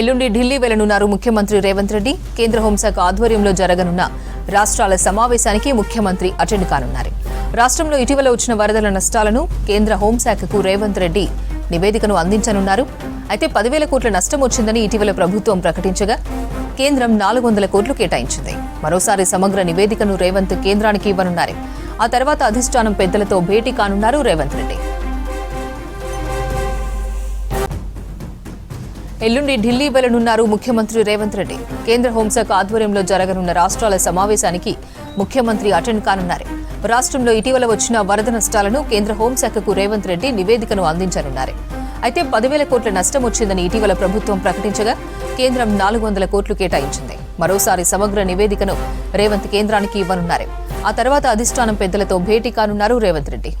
ఎల్లుండి ఢిల్లీ వెళ్ళనున్నారు ముఖ్యమంత్రి రేవంత్ రెడ్డి. కేంద్ర హోంశాఖ ఆధ్వర్యంలో జరగనున్న రాష్ట్రాల సమావేశానికి ముఖ్యమంత్రి అటెండ్ కానున్నారు. రాష్ట్రంలో ఇటీవల వచ్చిన వరదల నష్టాలను కేంద్ర హోంశాఖకు రేవంత్ రెడ్డి నివేదికను అందించనున్నారు. అయితే పదివేల కోట్ల నష్టం వచ్చిందని ఇటీవల ప్రభుత్వం ప్రకటించగా కేంద్రం నాలుగు వందల కోట్లు కేటాయించింది. మరోసారి సమగ్ర నివేదికను రేవంత్ కేంద్రానికి ఇవ్వనున్నారు. ఆ తర్వాత అధిష్టానం పెద్దలతో భేటీ కానున్నారు రేవంత్ రెడ్డి. ఎల్లుండి ఢిల్లీ వెళ్ళనున్నారు ముఖ్యమంత్రి రేవంత్ రెడ్డి. కేంద్ర హోంశాఖ ఆధ్వర్యంలో జరగనున్న రాష్ట్రాల సమావేశానికి ముఖ్యమంత్రి అటెండ్ కానున్నారు. రాష్ట్రంలో ఇటీవల వచ్చిన వరద నష్టాలను కేంద్ర హోంశాఖకు రేవంత్ రెడ్డి నివేదికను అందించనున్నారు. అయితే పదివేల కోట్ల నష్టం వచ్చిందని ఇటీవల ప్రభుత్వం ప్రకటించగా కేంద్రం నాలుగు వందల కోట్లు కేటాయించింది. మరోసారి సమగ్ర నివేదికను రేవంత్ కేంద్రానికి ఇవ్వనున్నారు. ఆ తర్వాత అధిష్టానం పెద్దలతో భేటీ కానున్నారు రేవంత్ రెడ్డి.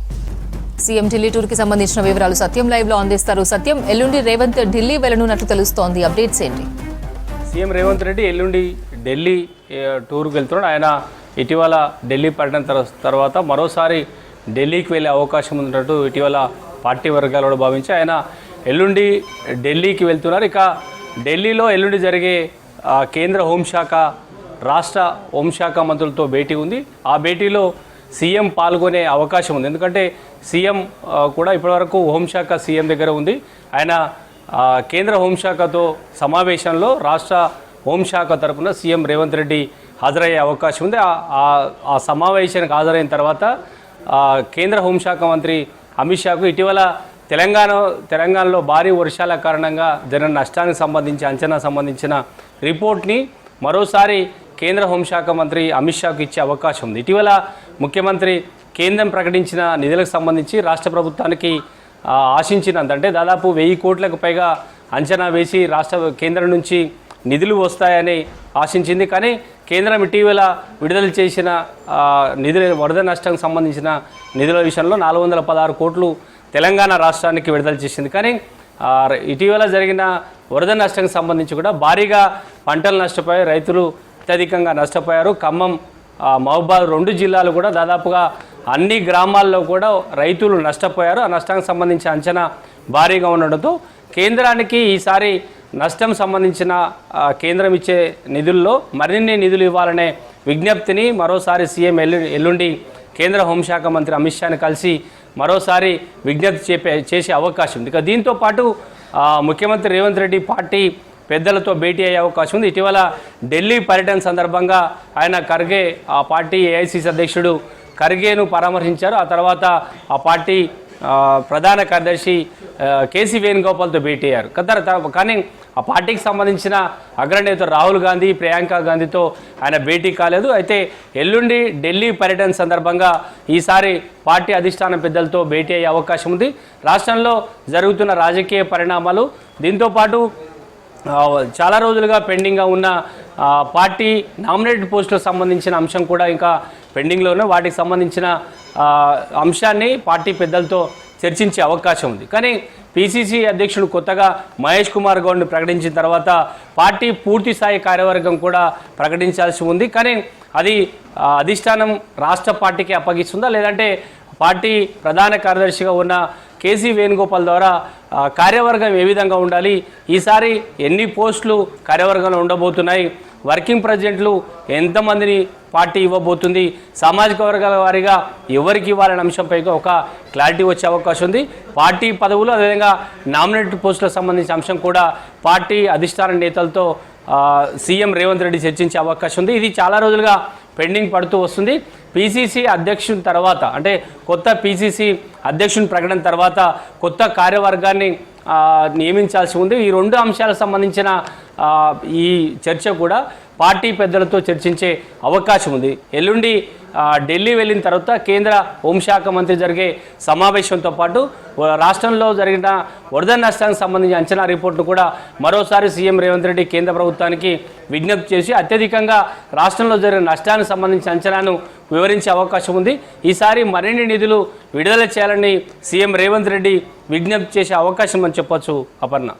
సీఎం ఢిల్లీ టూర్కి సంబంధించిన వివరాలు సత్యం లైవ్లో అందిస్తారు. సత్యం ఎల్లుండి రేవంత్ ఢిల్లీ వెళ్ళనున్నట్లు తెలుస్తోంది. అప్డేట్స్ ఏంటి? సీఎం రేవంత్ రెడ్డి ఎల్లుండి ఢిల్లీ టూర్కి వెళ్తున్నాడు. ఆయన ఇటీవల ఢిల్లీ పర్యటన తర్వాత మరోసారి ఢిల్లీకి వెళ్ళే అవకాశం ఉన్నట్టు ఇటీవల పార్టీ వర్గాలు కూడా భావించి ఆయన ఎల్లుండి ఢిల్లీకి వెళ్తున్నారు. ఇక ఢిల్లీలో ఎల్లుండి జరిగే కేంద్ర హోంశాఖ రాష్ట్ర హోంశాఖ మంత్రులతో భేటీ ఉంది. ఆ భేటీలో సీఎం పాల్గొనే అవకాశం ఉంది. ఎందుకంటే సీఎం కూడా ఇప్పటివరకు హోంశాఖ సీఎం దగ్గర ఉంది. ఆయన కేంద్ర హోంశాఖతో సమావేశంలో రాష్ట్ర హోంశాఖ తరపున సీఎం రేవంత్ రెడ్డి హాజరయ్యే అవకాశం ఉంది. ఆ- ఆ- సమావేశానికి హాజరైన తర్వాత కేంద్ర హోంశాఖ మంత్రి అమిత్ షాకు ఇటీవల తెలంగాణ తెలంగాణలో భారీ వర్షాల కారణంగా జరిగిన నష్టానికి సంబంధించి అంచనా సంబంధించిన రిపోర్ట్ని మరోసారి కేంద్ర హోంశాఖ మంత్రి అమిత్ షాకు ఇచ్చే అవకాశం ఉంది. ఇటీవల ముఖ్యమంత్రి కేంద్రం ప్రకటించిన నిధులకు సంబంధించి రాష్ట్ర ప్రభుత్వానికి ఆశించినంతంటే ఆశించినంత అంటే దాదాపు వెయ్యి కోట్లకు పైగా అంచనా వేసి రాష్ట్ర కేంద్రం నుంచి నిధులు వస్తాయని ఆశించింది. కానీ కేంద్రం ఇటీవల విడుదల చేసిన నిధుల వరద నష్టం సంబంధించిన నిధుల విషయంలో నాలుగు వందల పదహారు కోట్లు తెలంగాణ రాష్ట్రానికి విడుదల చేసింది. కానీ ఇటీవల జరిగిన వరద నష్టానికి సంబంధించి కూడా భారీగా పంటలు నష్టపోయాయి. రైతులు అత్యధికంగా నష్టపోయారు. ఖమ్మం ఆ, రెండు జిల్లాలు కూడా దాదాపుగా అన్ని గ్రామాల్లో కూడా రైతులు నష్టపోయారు. ఆ నష్టానికి సంబంధించిన అంచనా భారీగా ఉండడంతో కేంద్రానికి ఈసారి నష్టం సంబంధించిన కేంద్రం ఇచ్చే నిధుల్లో మరిన్ని నిధులు ఇవ్వాలనే విజ్ఞప్తిని మరోసారి సీఎం ఎల్లు ఎల్లుండి కేంద్ర హోంశాఖ మంత్రి అమిత్ షాని కలిసి మరోసారి విజ్ఞప్తి చేపే చేసే అవకాశం ఉంది. ఇక దీంతో పాటు ముఖ్యమంత్రి రేవంత్ రెడ్డి పార్టీ పెద్దలతో భేటీ అయ్యే అవకాశం ఉంది. ఇటీవల ఢిల్లీ పర్యటన సందర్భంగా ఆయన ఖర్గే ఆ పార్టీ ఏఐసిసి అధ్యక్షుడు ఖర్గేను పరామర్శించారు. ఆ తర్వాత ఆ పార్టీ ప్రధాన కార్యదర్శి కేసీ వేణుగోపాల్తో భేటీ అయ్యారు. కదర్ కానీ ఆ పార్టీకి సంబంధించిన అగ్రనేత రాహుల్ గాంధీ ప్రియాంక గాంధీతో ఆయన భేటీ కాలేదు. అయితే ఎల్లుండి ఢిల్లీ పర్యటన సందర్భంగా ఈసారి పార్టీ అధిష్టాన పెద్దలతో భేటీ అయ్యే అవకాశం ఉంది. రాష్ట్రంలో జరుగుతున్న రాజకీయ పరిణామాలు దీంతోపాటు చాలా రోజులుగా పెండింగ్గా ఉన్న పార్టీ నామినేటెడ్ పోస్టులకు సంబంధించిన అంశం కూడా ఇంకా పెండింగ్లోనే వాటికి సంబంధించిన అంశాన్ని పార్టీ పెద్దలతో చర్చించే అవకాశం ఉంది. కానీ పిసిసి అధ్యక్షుడు కొత్తగా మహేష్ కుమార్ గౌడ్ని ప్రకటించిన తర్వాత పార్టీ పూర్తి స్థాయి కార్యవర్గం కూడా ప్రకటించాల్సి ఉంది. కానీ అది అధిష్టానం రాష్ట్ర పార్టీకి అప్పగిస్తుందా? లేదంటే పార్టీ ప్రధాన కార్యదర్శిగా ఉన్న కేసీ వేణుగోపాల్ ద్వారా కార్యవర్గం ఏ విధంగా ఉండాలి? ఈసారి ఎన్ని పోస్టులు కార్యవర్గంలో ఉండబోతున్నాయి? వర్కింగ్ ప్రెసిడెంట్లు ఎంతమందిని పార్టీ ఇవ్వబోతుంది? సామాజిక వర్గాల వారీగా ఎవరికి ఇవ్వాలనే అంశంపై ఒక క్లారిటీ వచ్చే అవకాశం ఉంది. పార్టీ పదవులు అదేవిధంగా నామినేటెడ్ పోస్టులకు సంబంధించిన అంశం కూడా పార్టీ అధిష్టాన నేతలతో సీఎం రేవంత్ రెడ్డి చర్చించే అవకాశం ఉంది. ఇది చాలా రోజులుగా పెండింగ్ పడుతూ వస్తుంది. పీసీసీ అధ్యక్షుని తర్వాత అంటే కొత్త పీసీసీ అధ్యక్షుని ప్రకటన తర్వాత కొత్త కార్యవర్గాన్ని నియమించాల్సి ఉంది. ఈ రెండు అంశాలకు సంబంధించిన ఈ చర్చ కూడా పార్టీ పెద్దలతో చర్చించే అవకాశం ఉంది. ఎల్లుండి ఢిల్లీ వెళ్ళిన తర్వాత కేంద్ర హోంశాఖ మంత్రి జరిగే సమావేశంతో పాటు రాష్ట్రంలో జరిగిన వరద నష్టానికి సంబంధించిన అంచనా రిపోర్టును కూడా మరోసారి సీఎం రేవంత్ రెడ్డి కేంద్ర ప్రభుత్వానికి విజ్ఞప్తి చేసి అత్యధికంగా రాష్ట్రంలో జరిగిన నష్టానికి సంబంధించిన అంచనాను వివరించే అవకాశం ఉంది. ఈసారి మరిన్ని నిధులు విడుదల చేయాలని సీఎం రేవంత్ రెడ్డి విజ్ఞప్తి చేసే అవకాశం అని చెప్పొచ్చు అపర్ణ.